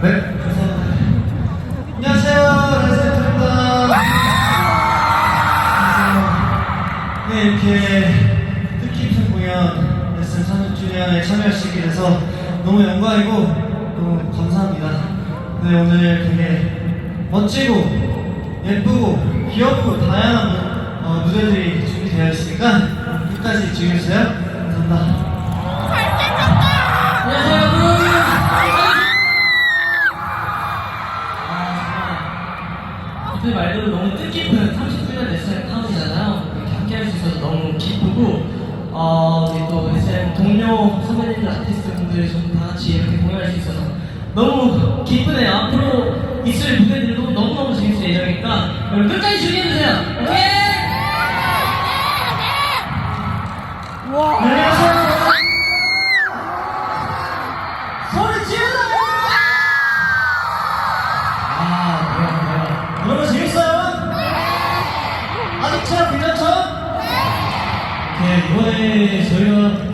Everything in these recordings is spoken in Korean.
네. 안녕하세요, 레스토입니다 네, 이렇게 뜻깊은 공연 레슨 30주년에 참여할 수 있게 돼서 너무 영광이고 너무 감사합니다. 네, 오늘 되게 멋지고 예쁘고 귀엽고 다양한 어, 무대들이 준비되어 있으니까 끝까지 즐겨주세요. 감사합니다. 동료 선배님들 아티스트 분들 좀다 같이 이렇게 공연할 수 있어서 너무 기쁘네요 앞으로 있을 무대들도 너무너무 재밌을 예정이니까 여러분 끝까지 즐겨주세요 오케이? 안녕하세요. 소리 질러! 아. 여러분 재밌어요? 괜찮죠? 네, 이번에 저희가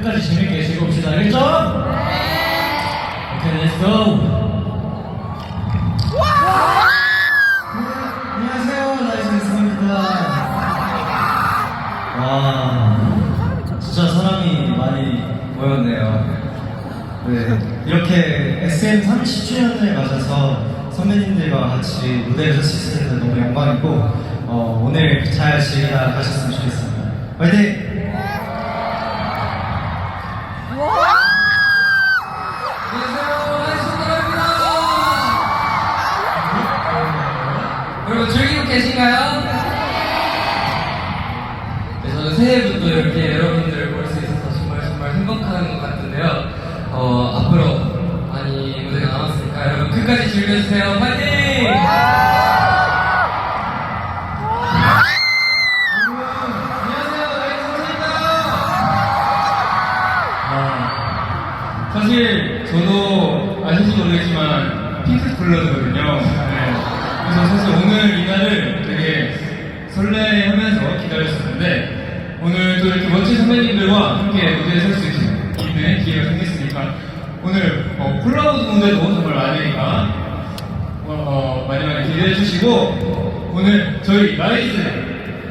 끝까지 재밌게 즐겨봅시다. 알겠죠? 오케이, 렛츠 고! 안녕하세요, 라이센스입니다. 와, 진짜 사람이 많이 모였네요. 네, 이렇게 SM 30주년을 맞아서 선배님들과 같이 무대를 설수 있어서 너무 영광이고 어, 오늘 잘 즐기다 가셨으면 좋겠습니다. 화이팅! 계신가요? 네, 저는 새해부터 이렇게 여러분들을 볼 수 있어서 정말 정말 행복한 것 같은데요. 어, 앞으로 많이 무대가 남았으니까 여러분 끝까지 즐겨주세요. 파이팅! 아, 사실 저도 아실지 모르겠지만 핑크 블러드거든요. 네. 그래서 사실 오늘 이 날을 되게 설레하면서 기다렸었는데 오늘 또 이렇게 멋진 선배님들과 함께 무대에 설 수 있는 기회가 생겼으니까 오늘 어, 콜라보드 무대도 정말 많으니까 어, 어, 많이 많이 기대해 주시고 오늘 저희 라이즈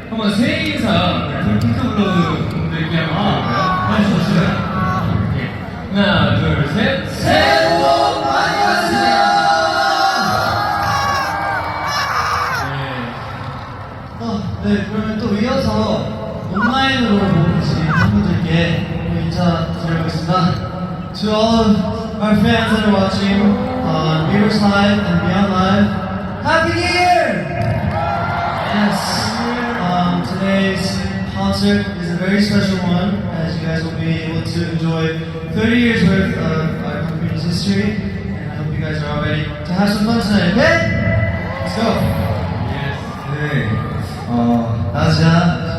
한번 새해 인사 핑크 블러드 분들께 한번 드릴까요? 어, 네, 그러면 또 이어서 온라인으로 보신 팬분들께 또 인사드려보겠습니다. To all our fans that are watching on Mirrors Live and Beyond Live, Happy New Year! Yes, um, today's concert is a very special one as you guys will be able to enjoy 30 years worth of our company's history and I hope you guys are all ready to have some fun tonight, okay? Let's go! 네, 어, 아자,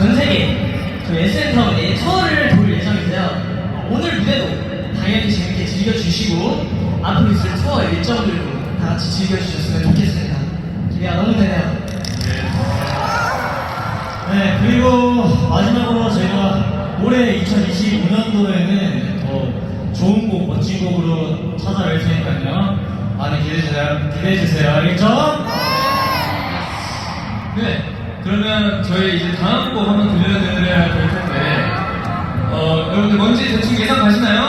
전 세계 저희 SN타운 1 0를 돌 예정인데요. 어, 오늘 무대도 당연히 재밌게 즐겨주시고 앞으로 있을 투어 일정들도 다 같이 즐겨주셨으면 좋겠습니다. 기대가 너무 되네요. 네, 그리고 마지막으로 저희가 올해 2025년도에는 더 좋은 곡, 멋진 곡으로 찾아뵐 테니까요. 많이 기대해주세요. 기대해주세요. 알겠죠? 네. 그러면 저희 이제 다음 곡 한번 들려드려야 될 텐데, 어, 여러분들 뭔지 대충 예상 가시나요?